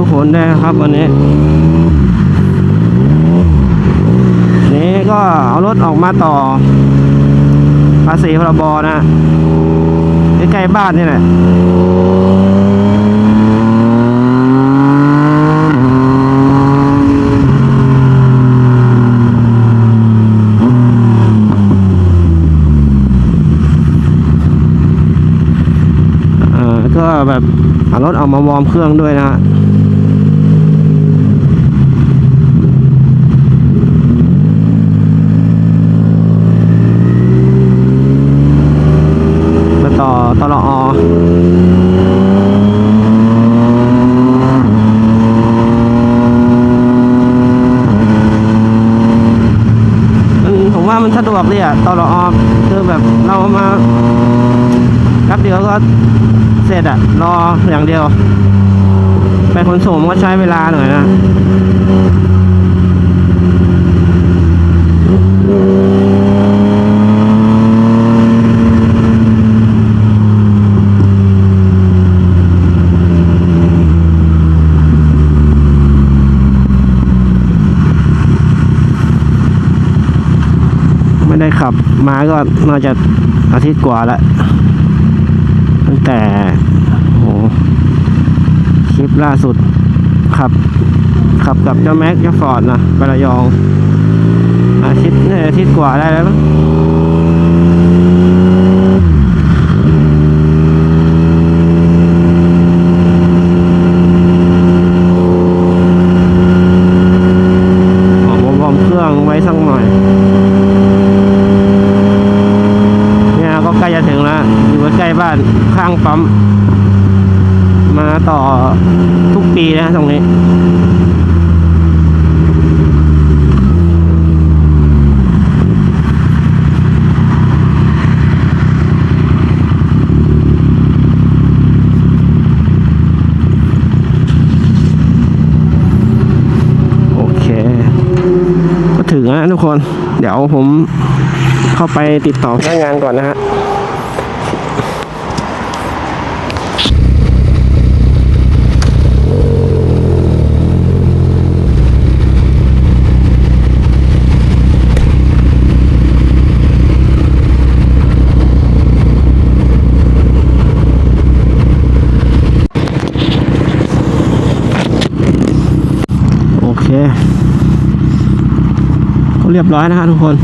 ทุกคนด้ครับวันนี้ นี้ก็เอารถออกมาต่อ ภาษีพรบนะใกล้ๆบ้านนี่แหละอ่อก็แบบเอารถเอามาวอร์มเครื่องด้วยนะฮะ มา ต่อตลอผมว่ามันสะดวกดีอะตลออคือแบบเรามาแป๊บเดียวก็เสร็จอะรออย่างเดียว ไปขนส่งก็ใช้เวลาหน่อยนะ ไม่ได้ขับ มาก็น่าจะอาทิตย์กว่าละตั้งแต่โหคลิปล่าสุดขับ ขับกับเจ้าแม็กเจ้าฟอร์ดนะไประยอง อาทิตย์เนี่ยอาทิตย์กว่าได้แล้วมั้งออกมาวอร์มเครื่องไว้สักหน่อย เนี่ยก็ใกล้จะถึงแล้ว อยู่ใกล้บ้านข้างปั๊ม มาต่อทุกปีนะตรงนี้ โอเค ก็ ถึงแล้วนะทุกคน เดี๋ยวผมเข้าไปติดต่อพนักงานก่อนนะฮะ โอเค ก็ เรียบร้อยนะฮะทุกคน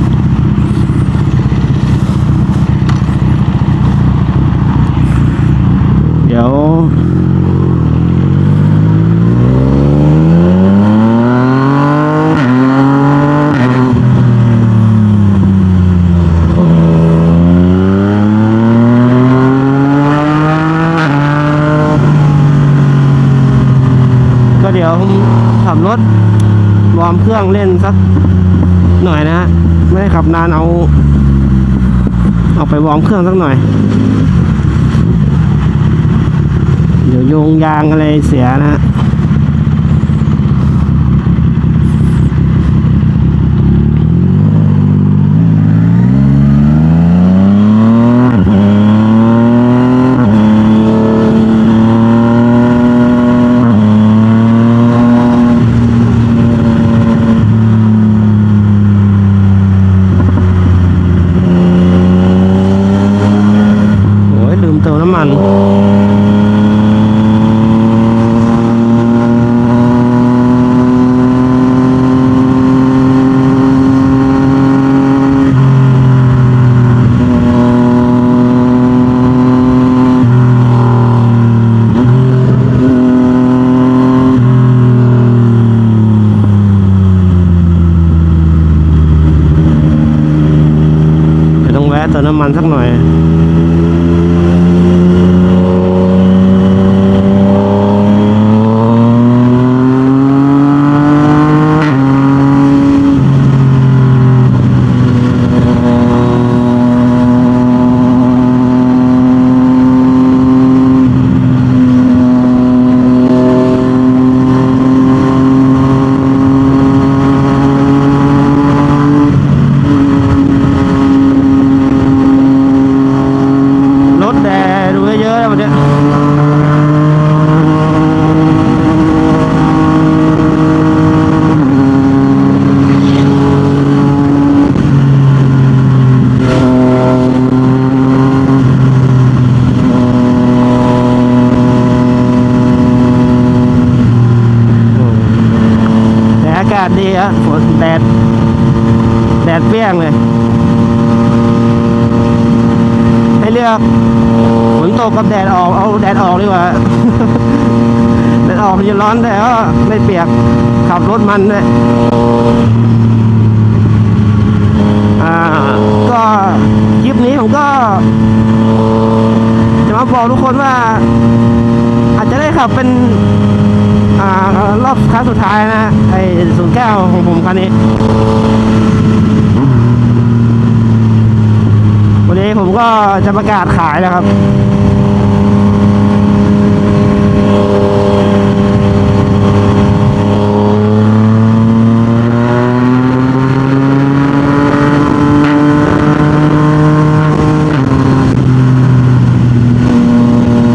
เดี๋ยวก็เดี๋ยวผมขับรถวอร์มเครื่องเล่นสัก บนานเอา เอาไปวอร์มเครื่องสักหน่อย เดี๋ยวโยงยางอะไรเสียนะฮะ ฝนตกกับแดดออกเอาแดดออกดีกว่าแดดออกมันจะร้อนแต่ก็ไม่เปียกขับรถมันเลยอ่าก็คลิปนี้ผมก็จะมาบอกทุกคนว่า อาจจะได้ขับเป็นอรอบครั้งสุดท้ายนะไอ้ศูนย์แก้วของผมคันนี้ วันนี้ผมก็จะประกาศขายแล้วครับ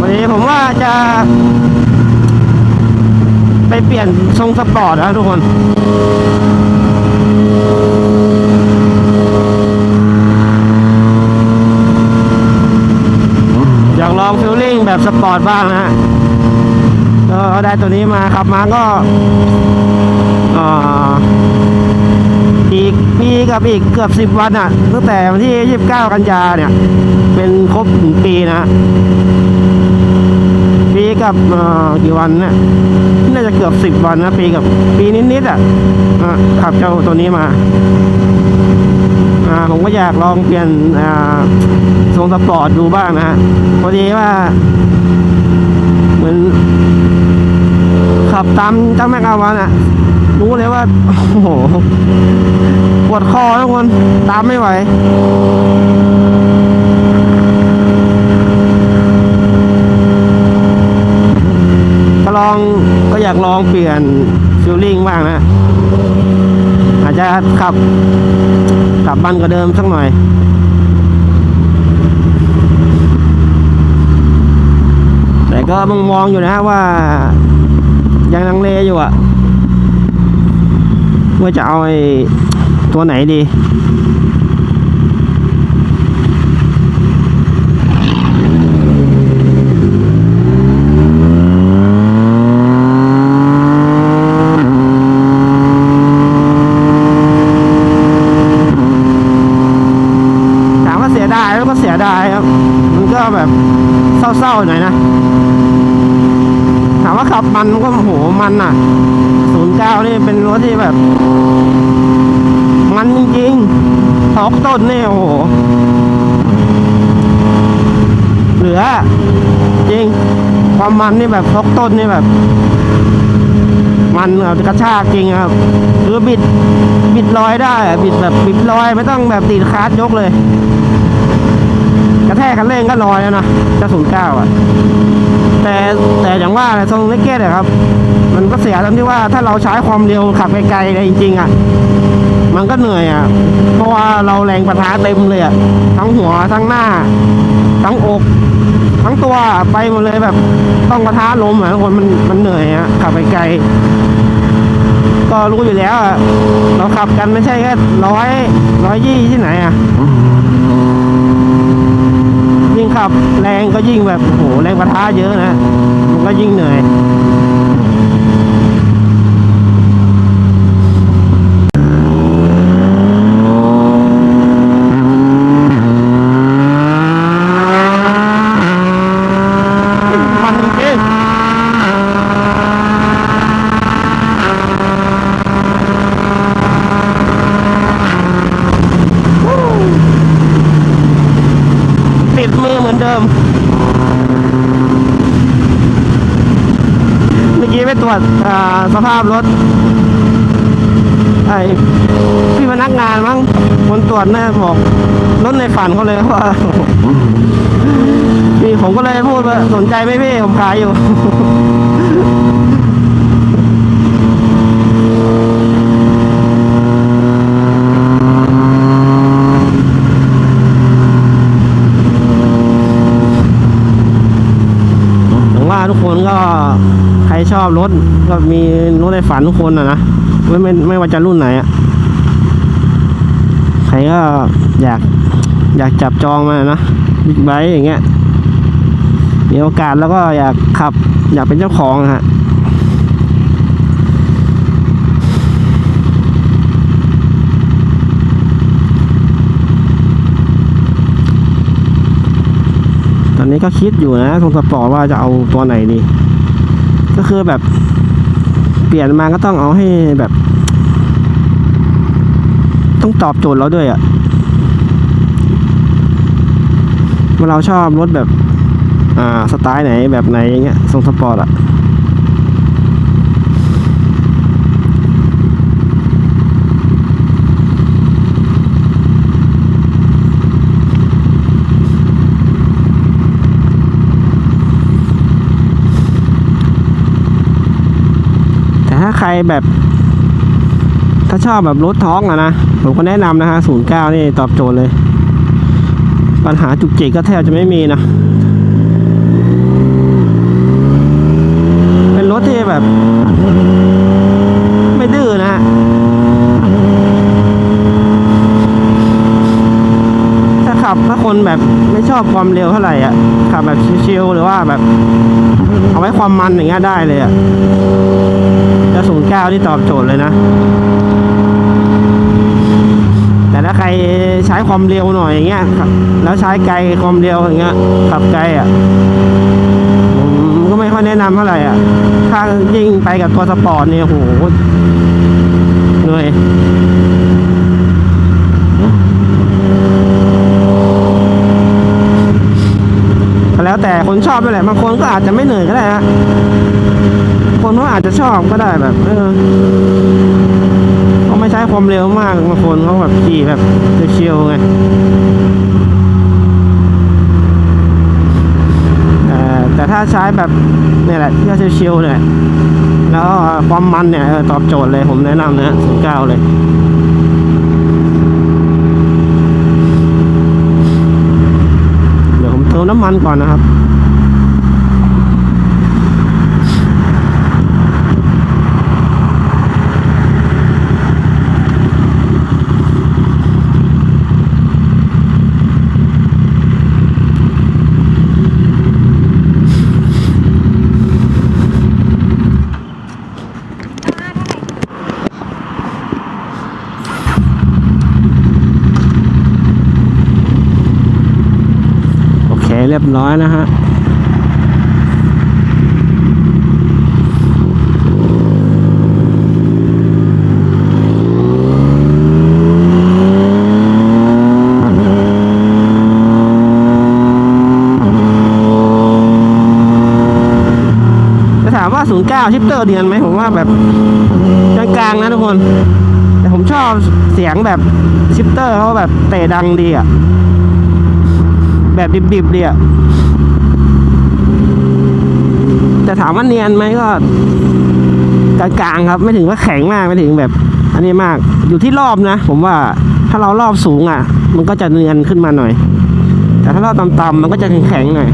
วันนี้ผมว่าจะไปเปลี่ยนทรงสปอร์ตนะทุกคน อยากลองฟิลลิ่ง แบบสปอร์ตบ้างนะฮะก็ได้ตัวนี้มาขับมาก็อีกปีกับอีกเกือบสิบวันอะ ตั้งแต่วันที่ยี่สิบเก้ากันยาเนี่ย เป็นครบหนึ่งปีนะ ปีกับกี่วันเนี่ยน่าจะเกือบสิบวันนะ ปีกับปีนิดๆอะอะขับเจ้าตัวนี้มา ผมก็อยากลองเปลี่ยนทรงสปอร์ตดูบ้างนะฮะพอดีว่า เหมือน ขับตามเจ้าแม็กอาวันอะรู้เลยว่าโอ้โหปวดคอทุกคนตามไม่ไหวก็ลองก็อยากลองเปลี่ยนฟิลลิ่งบ้างนะ อาจจะขับ กลับบ้านก็เดิมสักหน่อย แต่ก็มองมองอยู่นะว่า ยังลังเลอยู่อะว่าจะเอาไอ้ตัวไหนดี ถามว่าเสียดายแล้วก็เสียดายครับ มันก็แบบเศร้าๆหน่อยนะ ถา มันก็โหมันอะศูนย์เก้านี่เป็นรถที่แบบ มันจริงๆท็อกต้นนี่โอ้โห เหลือ จริง ความมันนี่แบบท็อกต้นนี่แบบ มันแบบกระชากจริงครับ คือบิดบิดลอยได้บิดแบบบิดลอยไม่ต้องแบบติดคาร์ดยกเลย กระแทกคันเร่งก็ลอยแล้วนะจะศูนย์เก้าอะ แต่แต่อย่างว่าแหละทรงเล็กเกตอะครับ มันก็เสียตรงที่ว่าถ้าเราใช้ความเร็วขับไกลๆเลยจริงๆอะมันก็เหนื่อยอะ เพราะว่าเราแรงประทะเต็มเลยอะ ทั้งหัวทั้งหน้า ทั้งอก ทั้งตัวไปหมดเลยแบบ ต้องประทะลมอะทุกคนมันมันเหนื่อยอะขับไกลๆก็รู้อยู่แล้วอะเราขับกันไม่ใช่แค่ร้อยร้อยยี่ที่ไหนอะ ขับแรงก็ยิ่งแบบโอ้โหแรงประทะเยอะนะมันก็ยิ่งเหนื่อย มันจริงติดมื อเมือนเดิม เมื่อกี้ไปตรวจสภาพรถไอพี่พนักงานมั้งคนตรวจน่าบอกรถในฝันเขาเลยว่าพี่ผมก็เลยพูดว่าสนใจไหมพี่ผมขายอยู่ หวังว่าทุก คนก็ใครชอบรถก็มีรถในฝันทุกคนอะนะไม่ไม่ไม่ว่าจะรุ่นไหนอะใครก็อยากอยากจับจองมานะบิ๊กไบค์อย่างเงี้ยมีโอกาสแล้วก็อยากขับ อยากเป็นเจ้าของฮะ อนนี้ก็คิดอยู่นะทรงสปอร์ตว่าจะเอาตัวไหนดี ก็คือแบบ เปลี่ยนมาก็ต้องเอาให้แบบ ต้องตอบโจทย์เราด้วยอะ่ะว่าเราชอบรถแบบ อ่า สไตล์ไหนแบบไหนอย่างเงี้ยทรงสปอร์ตอะแใครแบบ ถ้าชอบแบบรถท้องอะนะ ผมก็แนะนำนะฮะศูนย์เก้านี่ตอบโจทย์เลย ปัญหาจุกจิกก็แทบจะไม่มีนะ เป็นรถที่แบบ ไม่ดื้อนะฮะถ้าขับถ้าคนแบบไม่ชอบความเร็วเท่าไหร่อะขับแบบชิลๆหรือว่าแบบ เอาไว้ความมันอย่างเงี้ยได้เลยอะ จะศูนย์เก้าที่ตอบโจทย์เลยนะ แต่ถ้าใครใช้ความเร็วหน่อยอย่างเงี้ยแล้วใช้ไกลความเร็วอย่างเงี้ยขับไกลอะผมก็ไม่ค่อยแนะนำเท่าไหร่อะ ถ้ายิ่งไปกับตัวสปอร์ตเนี่ยโหเหนื่อยแล้วแต่คนชอบไปแหละบางคนก็อาจจะไม่เหนื่อยก็ได้ฮะ คนเขาอาจจะชอบก็ได้แบบ เออเขาไม่ใช้ความเร็วมากบางคนเขาแบบขี่แบบเชียวๆไงแต่แต่ถ้าใช้แบบนี่แหละที่เชียวๆเนี่ยแล้วความมันเนี่ยตอบโจทย์เลยผมแนะนำนะศูนย์เก้าเลยเดี๋ยวผมเติมน้ำมันก่อนนะครับ ร้อยนะฮะจะถามว่า 09 ชิปเตอร์เดียนไหมผมว่าแบบกลางๆนะทุกคน แต่ผมชอบเสียงแบบชิปเตอร์เขาแบบเตะดังดีอะ แบบดิบๆเลยอะแต่ถามว่าเนียนไหมก็กลางๆครับ ไม่ถึงว่าแข็งมากไม่ถึงแบบ อันนี้มากอยู่ที่รอบนะ ผมว่าถ้าเรารอบสูงอะ มันก็จะเนียนขึ้นมาหน่อย แต่ถ้ารอบต่ำๆมันก็จะแข็งๆหน่อย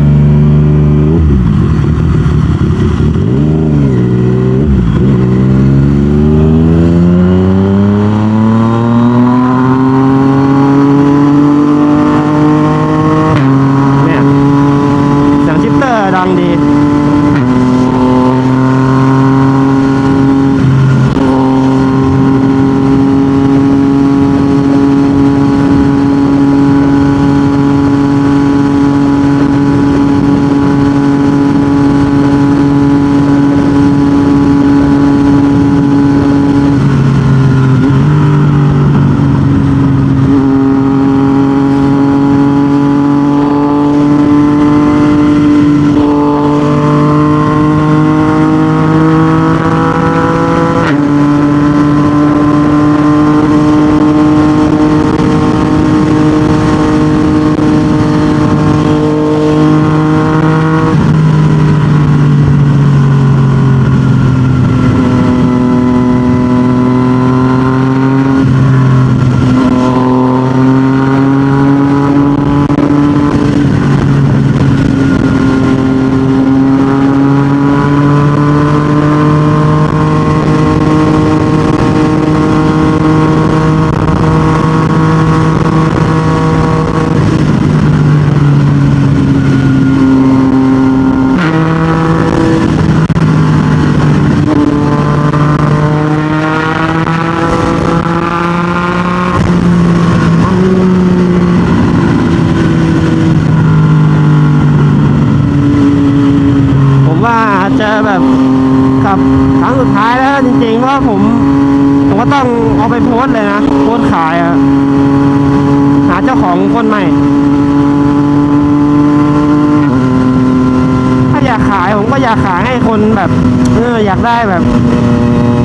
ก็อยากขายให้คนแบบเอออยากได้แบบ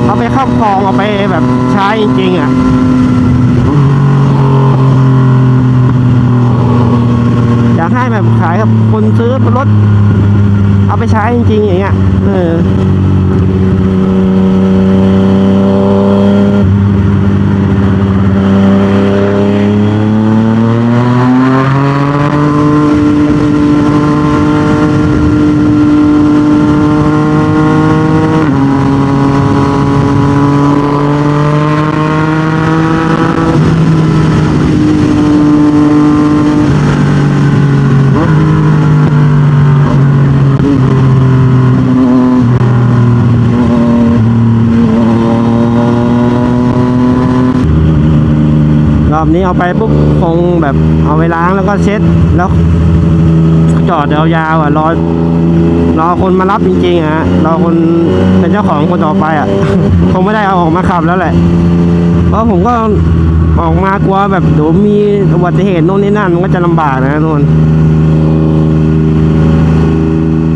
เอาไปครอบครองเอาไปแบบใช้จริงๆอะอยากให้แบบขายกับคนซื้อรถเอาไปใช้จริงๆอย่างเงี้ยเออ นี้เอาไปปุ๊บคงแบบเอาไปล้างแล้วก็เช็ดแล้ว จอดยาวๆอะรอรอคนมารับจริงๆอะรอคนเป็นเจ้าของคนต่อไปอะ คงไม่ได้เอาออกมาขับแล้วแหละ เพราะผมก็ออกมากลัวแบบเดี๋ยวมีอุบัติเหตุโน่นนี่นั่นมันก็จะลำบากนะนู่น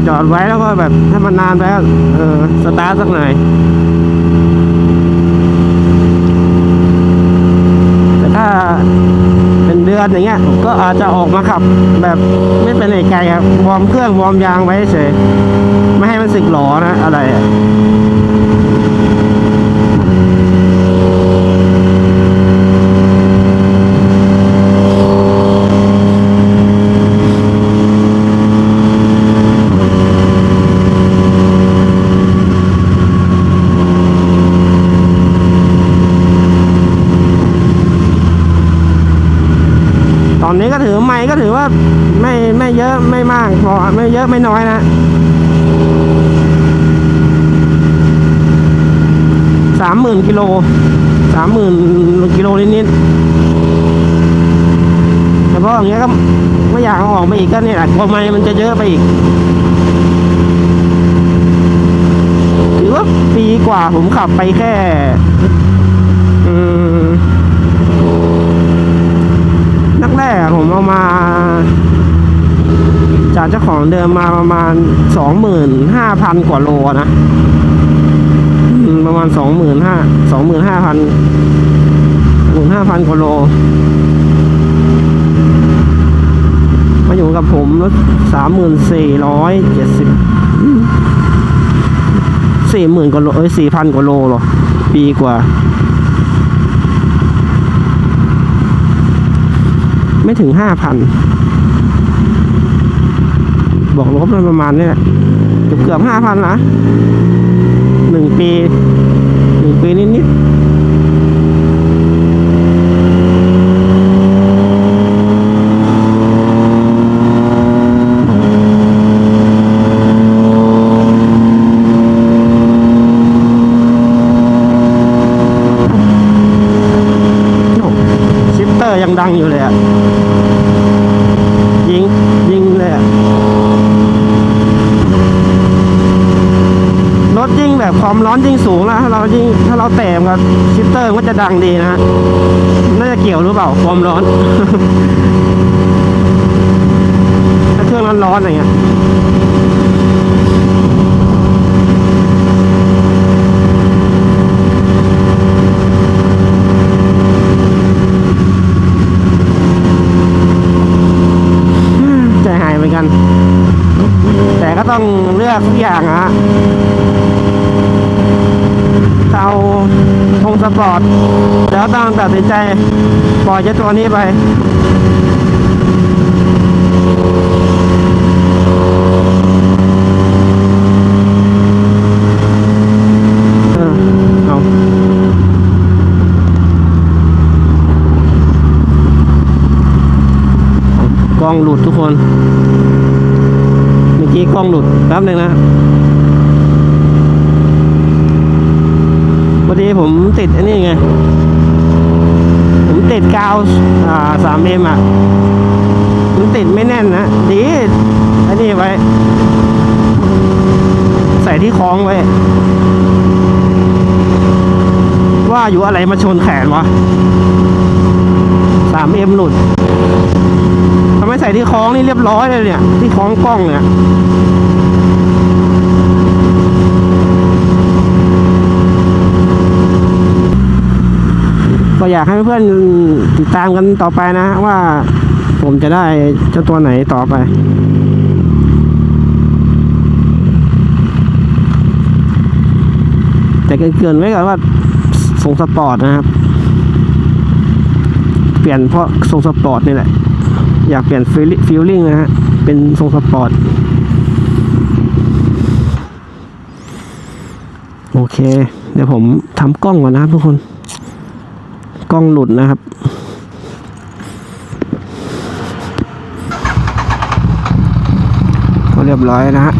จอดไว้แล้วก็แบบถ้ามันนานไปก็เออสตาร์ทสักหน่อย แต่ถ้า เป็นเดือนอย่างเงี้ย ก็อาจจะออกมาขับแบบไม่เป็นไรไกลครับ วอร์มเครื่องวอร์มยางไว้เฉย ไม่ให้มันสึกหลอนะอะไรอะตอนนี้ก็ถือไม่ก็ถือว่าไม่ไม่เยอะไม่มากพอไม่เยอะไม่น้อยนะสาม หมื่นกิโลสามหมื่นกิโลนิดๆแต่เพราะอย่างเงี้ยก็ไม่อยากเอาออกไปอีกก็เนี่ยกลัวไม่มันจะเยอะไปอีกถือว่าปีกว่าผมขับไปแค่นักแรกผมเอามาจากเจ้าของเดิมมาประมาณสองหมื่นห้าพันกว่าโลนะ ประมาณสองหมื่นห้าสองหมื่นห้าพันหมื่นห้าพันกว่าโล มาอยู่กับผมรถสามหมื่นสี่ร้อยเจ็ดสิบสี่หมื่นกว่าโลเอ้ยสี่พันกว่าโลหรอ ปีกว่า ไม่ถึงห้าพันบอกลบมันประมาณนี้แหละเกือบเกือบห้าพันนะหนึ่งปี หนึ่งปีนิดๆโอ้ชิปเตอร์ยังดังอยู่เลยอะ ยิงยิงเลยอะรถยิ่งแบบความร้อนยิ่งสูงนะถ้าเรายิ่งถ้าเราแตะกับชิปเตอร์มันก็จะ ดังดีนะฮะ น่าจะเกี่ยวหรือเปล่าความร้อน ถ้าเครื่องร้อนๆอย่างเงี้ยใจหายเหมือนกันแต่ก็ต้องเลือกทุกอย่างอะฮะเอา งสปอร์ตแล้วต้องตัดสินใจปล่อยเจ้าตัวนี้ไปเออเอากล้องหลุดทุกคน เมื่อกี้กล้องหลุดแป๊บนึงนะ ผมติดอันนี้ไง ผมติดกาวสามเอ็มอะผมติดไม่แน่นนะ ดีอันนี้ไว้ ใส่ที่คล้องไว้ ว่าอยู่อะไรมาชนแขนวะสามเอ็มหลุดทำไมใส่ที่คล้องนี่เรียบร้อยเลยเนี่ย ที่คล้องกล้องเนี่ย อยากให้เพื่อนติดตามกันต่อไปนะ ว่าผมจะได้เจ้าตัวไหนต่อไปแต่เกินไว้ก่อนว่าส่งสปอร์ตนะครับ เปลี่ยนเพราะทรงสปอร์ตนี่แหละ อยากเปลี่ยนฟิลลิ่งนะฮะ เป็นทรงสปอร์ต โอเค เดี๋ยวผมทำกล้องก่อนนะครับทุกคน กล้องหลุดนะครับ ก็เรียบร้อยนะฮะ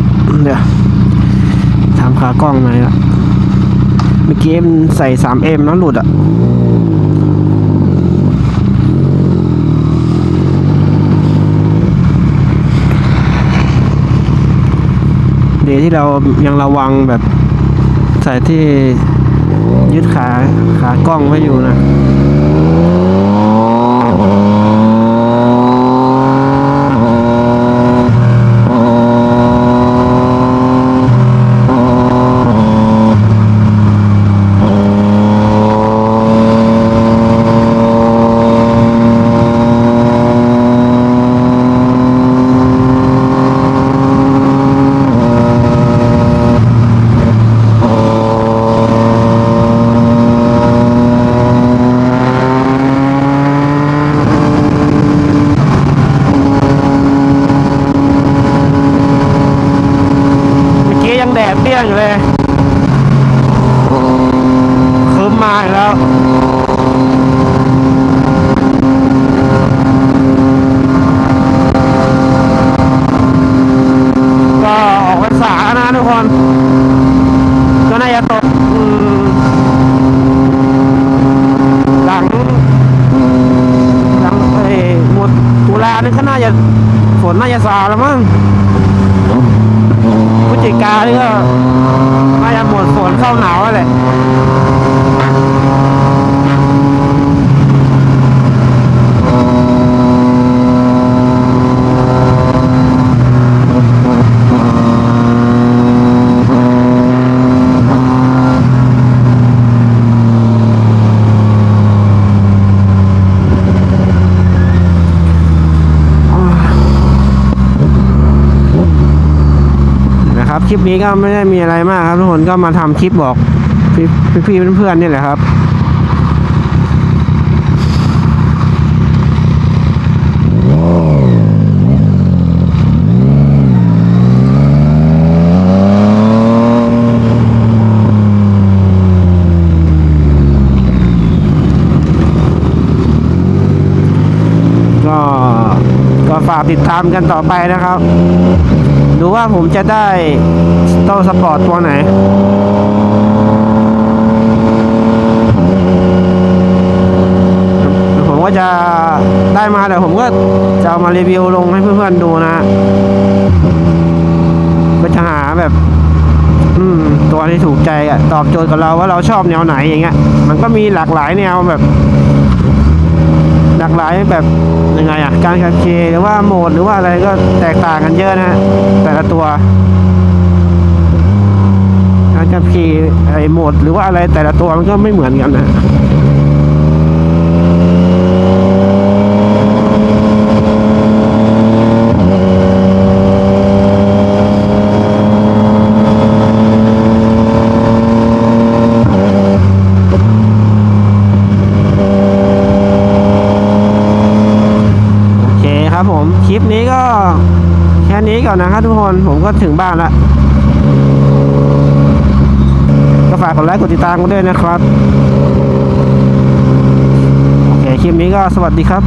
เดี๋ยวทำขากล้องหน่อยละเมื่อกี้มันใส่ 3M แล้วหลุดอะเดี๋ยที่เรายังระวังแบบใส่ที่ ยึดขาขากล้องไว้อยู่นะ เมื่อกี้ยังแดดเปรี้ยงอยู่เลยคืมมาอีกแล้ว ก็ออกพรรษานะทุกคน ก็น่าจะตกอืมหลัง หลังเอ้ยหมดตุลานี่ก็น่าจะฝ นน่าจะซาแล้วมั้งพฤศจิกานี่ก็น่าจะหมดฝนเข้าหนาวแล้วแหละ คลิปนี้ก็ไม่ได้มีอะไรมากครับทุกคนก็มาทำคลิปบอกพี่พี่ๆเพื่อนๆนี่แหละครับก็ก็ฝากติดตามกันต่อไปนะครับ ดูว่าผมจะได้ โต้สปอร์ตตัวไหนผมก็จะได้มาแต่ผมก็จะเอามารีวิวลงให้เพื่อนๆดูนะก็จะหาแบบ อืม ตัวที่ถูกใจอะตอบโจทย์กับเราว่าเราชอบแนวไหนอย่างเงี้ย มันก็มีหลากหลายแนวแบบ หลากหลายแบบยังไงอะ การขับขี่หรือว่าโหมดหรือว่าอะไรก็แตกต่างกันเยอะนะแต่ละตัว การขับขี่ไอ้โหมดหรือว่าอะไรแต่ละตัวมันก็ไม่เหมือนกันนะโอเคครับผมคลิปนี้ก็แค่นี้ก่อนนะครับทุกคนผมก็ถึงบ้านและก็ฝากกดไลค์กดติดตามกันด้วยนะครับ โอเคคลิปนี้ก็สวัสดีครับ